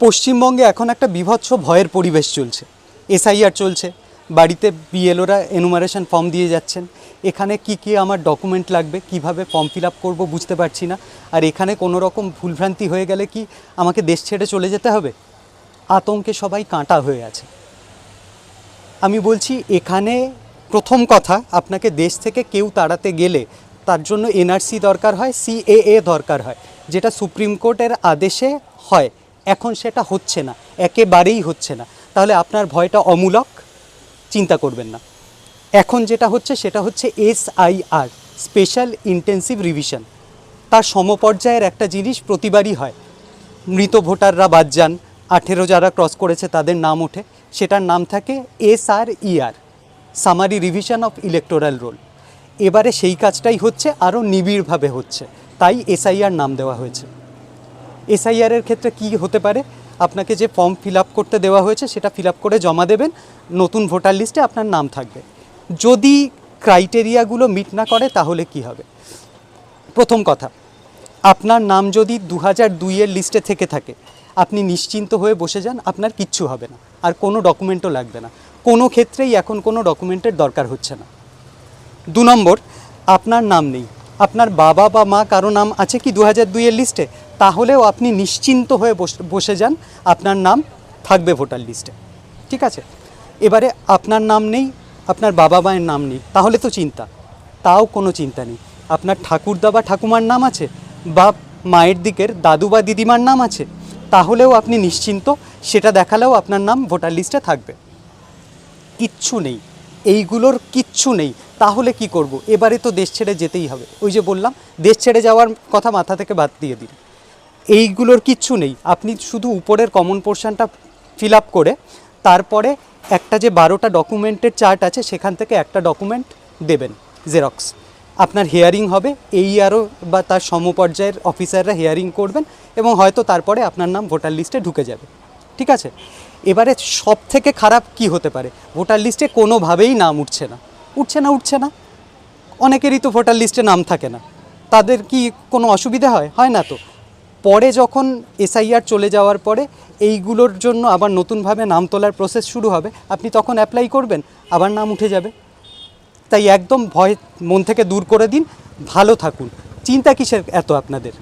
পশ্চিমবঙ্গে এখন একটা বিভৎস ভয়ের পরিবেশ চলছে। এসআইআর চলছে, বাড়িতে বিএলওরা এনুমারেশন ফর্ম দিয়ে যাচ্ছেন। এখানে কি কি আমার ডকুমেন্ট লাগবে, কীভাবে ফর্ম ফিল আপ করব বুঝতে পারছি না। আর এখানে কোনো রকম ভুলভ্রান্তি হয়ে গেলে কি আমাকে দেশ ছেড়ে চলে যেতে হবে? আতঙ্কে সবাই কাঁটা হয়ে আছে। আমি বলছি, এখানে প্রথম কথা, আপনাকে দেশ থেকে কেউ তাড়াতে গেলে তার জন্য এনআরসি দরকার হয়, সিএএ দরকার হয়, যেটা সুপ্রিম কোর্টের আদেশে হয়। এখন সেটা হচ্ছে না, একেবারেই হচ্ছে না। তাহলে আপনার ভয়টা অমূলক, চিন্তা করবেন না। এখন যেটা হচ্ছে সেটা হচ্ছে এসআইআর, স্পেশাল ইন্টেন্সিভ রিভিশন। তার সমপর্যায়ের একটা জিনিস প্রতিবারই হয়। মৃত ভোটাররা বাদ যান, আঠেরো যারা ক্রস করেছে তাদের নাম ওঠে, সেটার নাম থাকে SRER, summary revision of electoral roll. এবারে সেই কাজটাই হচ্ছে, আরও নিবিড়ভাবে হচ্ছে। তাই এসআইআর নাম দেওয়া হয়েছে। এসআইআরের ক্ষেত্রে কি হতে পারে? আপনাকে যে ফর্ম ফিল করতে দেওয়া হয়েছে, সেটা ফিল করে জমা দেবেন। নতুন ভোটার লিস্টে আপনার নাম থাকবে। যদি ক্রাইটেরিয়াগুলো মিট না করে, তাহলে কি হবে? প্রথম কথা, আপনার নাম যদি দু হাজার দুইয়ের লিস্টে থেকে থাকে, আপনি নিশ্চিন্ত হয়ে বসে যান, আপনার কিচ্ছু হবে না। আর কোনো ডকুমেন্টও লাগবে না। কোনো ক্ষেত্রেই এখন কোনো ডকুমেন্টের দরকার হচ্ছে না। দু নম্বর, আপনার নাম নেই। আপনার বাবা বা মা কারও নাম আছে কি দু হাজার দুইয়ের লিস্টে তাহলেও আপনি নিশ্চিন্ত হয়ে বস- যান। আপনার নাম থাকবে ভোটার লিস্টে। ঠিক আছে? এবারে আপনার নাম নেই, আপনার বাবা মায়ের নাম নেই, তাহলে তো চিন্তা। তাও কোনো চিন্তা নেই। আপনার ঠাকুরদা বা ঠাকুমার নাম আছে, বা মায়ের দিকের দাদু বা দিদিমার নাম আছে, তাহলেও আপনি নিশ্চিন্ত, সেটা দেখালেও আপনার নাম ভোটার লিস্টে থাকবে। কিচ্ছু নেই। এইগুলোর কিচ্ছু নেই। তাহলে কি করব? এবারে তো দেশ ছেড়ে যেতেই হবে। ওই যে বললাম, দেশ ছেড়ে যাওয়ার কথা মাথা থেকে বাদ দিয়ে দিন। এইগুলোর কিচ্ছু নেই। আপনি শুধু উপরের কমন পোর্শনটা ফিল আপ করে, তারপরে একটা যে বারোটা ডকুমেন্টের চার্ট আছে, সেখান থেকে একটা ডকুমেন্ট দেবেন জেরক্স আপনার হেয়ারিং হবে, এই আরও বা তার সমপর্যায়ের অফিসাররা হেয়ারিং করবেন এবং হয়তো তারপরে আপনার নাম ভোটার লিস্টে ঢুকে যাবে। ঠিক আছে? এবারে সব থেকে খারাপ কি হতে পারে? ভোটার লিস্টে কোনোভাবেই নাম উঠছে না। উঠছে না উঠছে না। অনেকেরই তো ভোটার লিস্টে নাম থাকে না। তাদের কি কোনো অসুবিধা হয়? হয় না তো? পরে যখন এসআইআর চলে যাওয়ার পরে এইগুলোর জন্য আবার নতুনভাবে নাম তোলার প্রসেস শুরু হবে, আপনি তখন অ্যাপ্লাই করবেন, আবার নাম উঠে যাবে। তাই একদম ভয়, মন থেকে দূর করে দিন, ভালো থাকুন। চিন্তা কিসের এত আপনাদের?